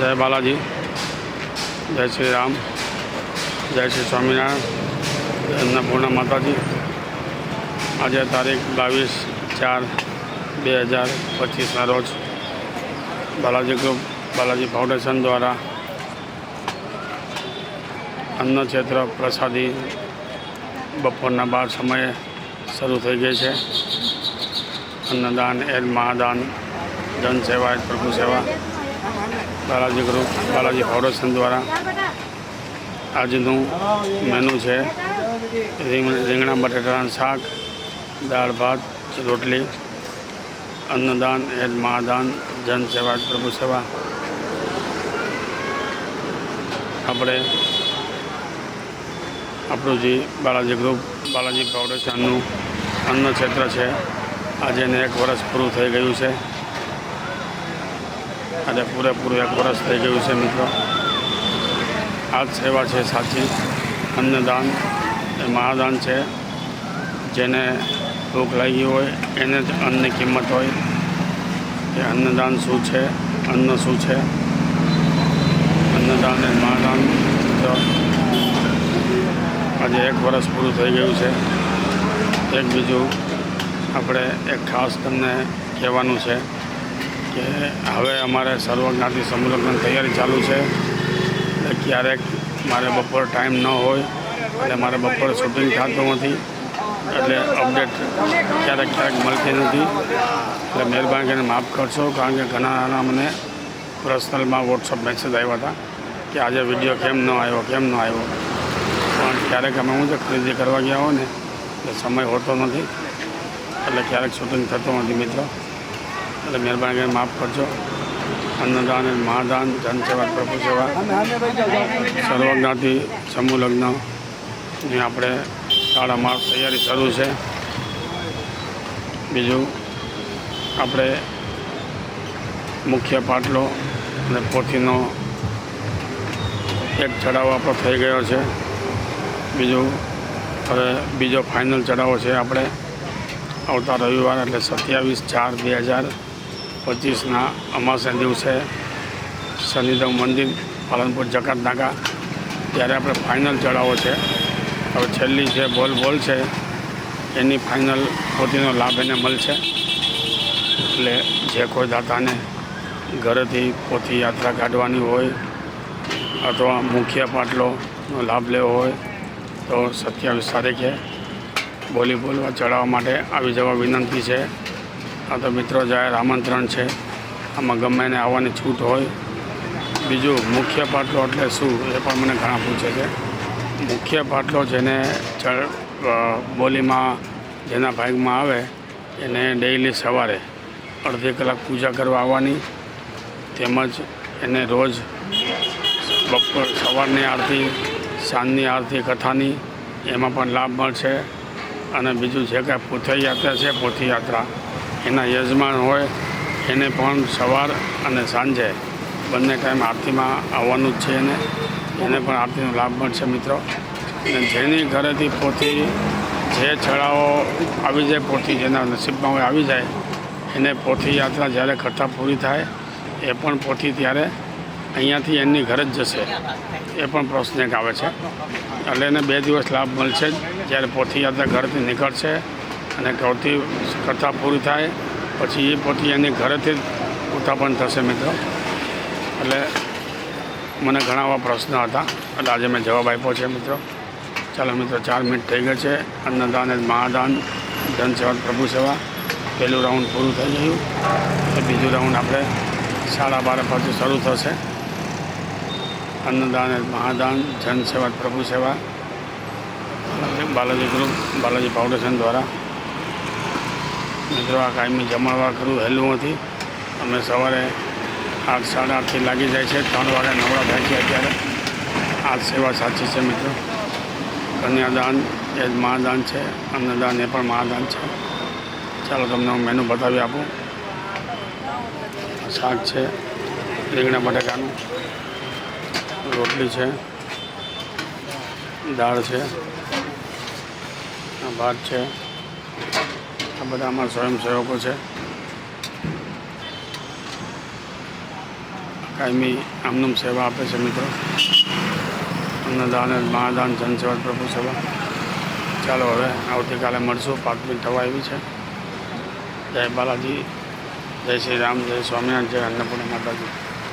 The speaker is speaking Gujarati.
જય બાલાજી, જય શ્રી રામ, જય શ્રી સ્વામિનારાયણ, જય અન્નપૂર્ણા માતાજી. આજે તારીખ બાવીસ ચાર બે હજાર પચીસના રોજ બાલાજી ગ્રુપ, બાલાજી ફાઉન્ડેશન દ્વારા અન્ન ક્ષેત્ર પ્રસાદી બપોરના બાર સમયે શરૂ થઈ ગઈ છે. અન્નદાન એલ મહાદાન, જન સેવા એ પ્રભુ સેવા. બાલાજી ગ્રુપ, બાલાજી ફાઉન્ડેશન દ્વારા આજનું મેનુ છે. રીંગ- રીંગણા બટેટાનું શાક, દાળ, ભાત, રોટલી, અન્નદાન એલ મહાદાન, જન સેવા, પ્રભુ સેવા. આપણે આપણું જે બાલાજી ગ્રુપ, બાલાજી ફાઉન્ડેશનનું અન્ન ક્ષેત્ર છે. આજે એક વર્ષ પૂરું થઈ ગયું છે. આજે પૂરેપૂરું એક વર્ષ થઈ ગયું છે મિત્રો. આ સેવા છે સાચી. અન્નદાન એ મહાદાન છે. જેને ભૂખ લાગી હોય એને જ અન્નની કિંમત હોય. કે અન્નદાન શું છે? અન્ન શું છે? અન્નદાન એ મહાદાન. આજે એક વર્ષ પૂરું થઈ ગયું છે. એક બીજું આપણે એક ખાસ તમને કહેવાનું છે. કે હવે અમારે સર્વજ્ઞાતિ સંમેલનની તૈયારી ચાલુ છે એટલે ક્યારેક મારે બપોર ટાઈમ ન હોય એટલે મારે બપોરે શૂટિંગ થતું નથી, એટલે અપડેટ ક્યારેક ક્યારેક મળતી નથી. એટલે મહેરબાની કરીને માફ કરશો, કારણ કે ઘણા નાના મને પર્સનલમાં વોટ્સઅપ મેસેજ આવ્યા હતા કે આજે વીડિયો કેમ ન આવ્યો કેમ ન આવ્યો પણ ક્યારેક અમે હું છે, ખરીદી કરવા ગયા હોય ને, એટલે સમય હોતો નથી, એટલે ક્યારેક શૂટિંગ થતું નથી મિત્રો. એટલે મહેરબાની કરીને માફ કરજો. અન્નદાન અને મહાદાન જનસેવા પ્રભુ સેવા, સર્વજ્ઞાતિ, સમૂહ લગ્નની આપણે શાળામાં તૈયારી શરૂ છે. બીજું આપણે મુખ્ય પાટલો અને પોથીનો એક ચઢાવો આપણો થઈ ગયો છે. બીજું હવે બીજો ફાઇનલ ચડાવો છે આપણે. આવતા રવિવાર એટલે સત્યાવીસ ચાર બે હજાર પચીસના અમાસના દિવસે શનિદેવ મંદિર, પાલનપુર, જકાતનાકા. ત્યારે આપણે ફાઇનલ ચડાવો છે. હવે છેલ્લી જે બોલ બોલ છે, એની ફાઇનલ પોતીનો લાભ એને મળશે. એટલે જે કોઈ દાતાને ઘરેથી પોથી યાત્રા કાઢવાની હોય, અથવા મુખ્ય પાટલોનો લાભ લેવો હોય, તો સત્યાવીસ તારીખે બોલી બોલવા ચડાવવા માટે આવી જવા વિનંતી છે. આ તો મિત્રો જાહેર આમંત્રણ છે, આમાં ગમે એને આવવાની છૂટ હોય. બીજું મુખ્ય પાટલો એટલે શું, એ પણ મને ઘણા પૂછે છે. મુખ્ય પાટલો જેને ચળ બોલીમાં જેના ભાગમાં આવે, એને ડેઈલી સવારે અડધી કલાક પૂજા કરવા આવવાની. તેમજ એને રોજ બપોર સવારની આરતી, સાંજની આરતી કથાની, એમાં પણ લાભ મળશે. અને બીજું જે કાંઈ પોથી યાત્રા છે પોથી યાત્રા એના યજમાન હોય, એને પણ સવાર અને સાંજે બંને ટાઈમ આરતીમાં આવવાનું જ છે એને. એને પણ આરતીનો લાભ મળશે મિત્રો. અને જેની ઘરેથી પોથી જે છળાઓ આવી જાય, પોથી જેના નસીબમાં હોય આવી જાય, એને પોથી યાત્રા જ્યારે કથા પૂરી થાય, એ પણ પોથી ત્યારે અહીંયાથી એમની ઘરે જ જશે. એ પણ પ્રશ્ન એક આવે છે. એટલે એને બે દિવસ લાભ મળશે જ્યારે પોથી યાત્રા ઘરેથી નીકળશે. અને ઘરથી કથા પૂરી થાય. પછી એ પછી એની ઘરેથી ઉત્થાપન થશે મિત્રો. એટલે મને ઘણા એવા પ્રશ્ન હતા. એટલે આજે મેં જવાબ આપ્યો છે મિત્રો. ચાલો મિત્રો, ચાર મિનિટ થઈ ગઈ છે. અન્નદાન અને મહાદાન જનસેવા પ્રભુ સેવા. પહેલું રાઉન્ડ પૂરું થઈ ગયું. તો બીજું રાઉન્ડ આપણે સાડા બાર પછી શરૂ થશે. અન્નદાન અને મહાદાન જનસેવા પ્રભુ સેવા. બાલાજી ગ્રુપ બાલાજી ફાઉન્ડેશન દ્વારા. મિત્રો, આ કાયમી જમણવાર કરવું હેલું નથી. અમે સવારે આઠ, સાડા આઠથી લાગી જાય છે. ત્રણ વાગે નવડા થાય છે અત્યારે. આ સેવા સાચી છે, મિત્રો. કન્યાદાન એ જ મહાદાન છે. અન્નદાન એ પણ મહાદાન છે. ચાલો તમને હું મેનુ બતાવી આપું. શાક છે, રીંગણા બટાકાનું, રોટલી છે, દાળ છે, ભાત છે આ બધા અમારા સ્વયંસેવકો છે. કાયમી આમનું સેવા આપે છે મિત્રો. અન્નદાન અને મહાદાન, જનસેવા પ્રભુ સેવા ચાલો હવે આવતીકાલે મળશું. પાંચમી થવા આવી છે. જય બાલાજી, જય શ્રી રામ, જય સ્વામિનારાયણ, જય અન્નપૂર્ણા માતાજી.